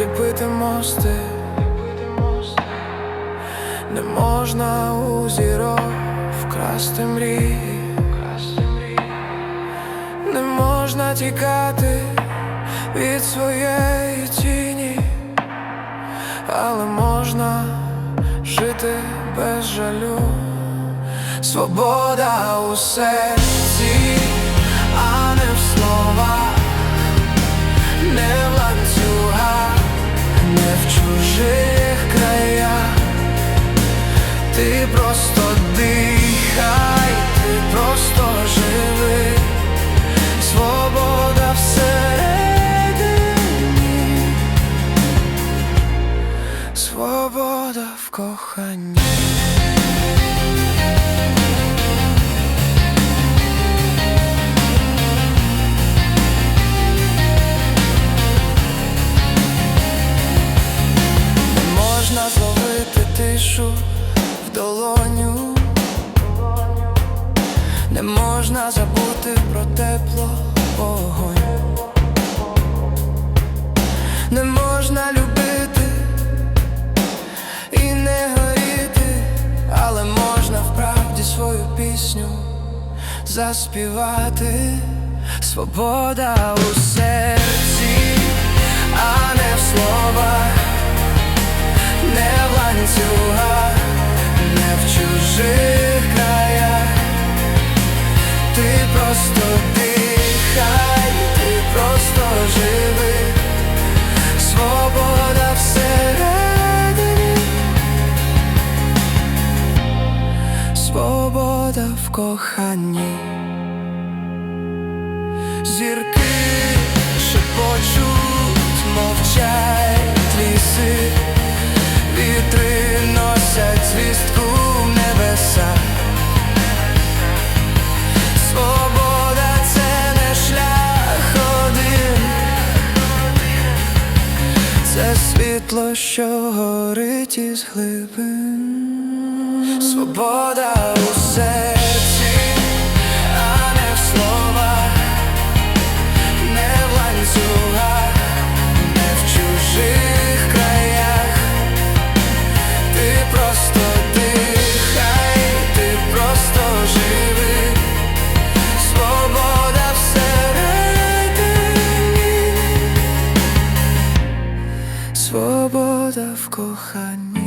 ліпити мости, не можна у зірок вкрасти мрії, не можна тікати від своєї тіні, але можна жити без жалю. Свобода у серці, в коханні. Можна зловити тишу в долоню, не можна забути про тепло заспівати. Свобода у серці, а не в словах не в ланцюгах, не в чужих краях. Ти просто дихай, ти просто живи, свобода всередині, свобода в коханні. Зірки шепочуть, мовчать ліси, вітри носять звістку в небеса. Свобода це не шлях один, це світло, що горить із глибин. Свобода у серці, а не в словах, не в ланцюгах, не. Ти просто дихай, ти просто живи, свобода всередині, свобода в коханні.